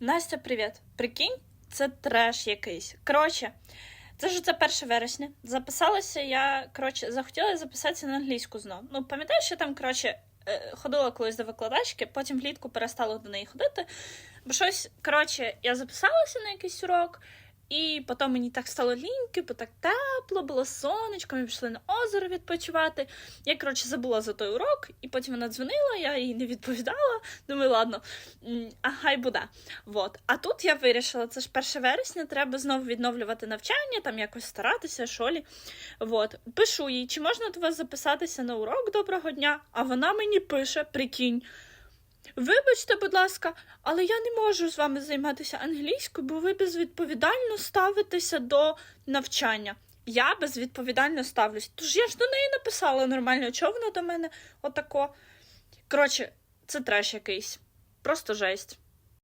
Настя, привіт. Прикинь, це треш якийсь. Коротше, це ж це 1 вересня. Записалася я, коротше, захотіла записатися на англійську знову. Ну, пам'ятаєш, я там, коротше, е, ходила колись до викладачки, потім влітку перестала до неї ходити. Бо щось, коротше, я записалася на якийсь урок, і потім мені так стало ліньки, бо так тепло, було сонечко, ми пішли на озеро відпочивати. Я, коротше, забула за той урок, і потім вона дзвонила, я їй не відповідала. Думаю, ладно, а хай буде. Вот. А тут я вирішила, це ж 1 вересня, треба знову відновлювати навчання, там якось старатися, шолі. Вот. Пишу їй, чи можна до вас записатися на урок доброго дня? А вона мені пише, прикинь. Вибачте, будь ласка, але я не можу з вами займатися англійською, бо ви безвідповідально ставитеся до навчання. Я безвідповідально ставлюсь. Тож я ж до неї написала нормально, чого вона до мене отако. Коротше, це треш якийсь. Просто жесть.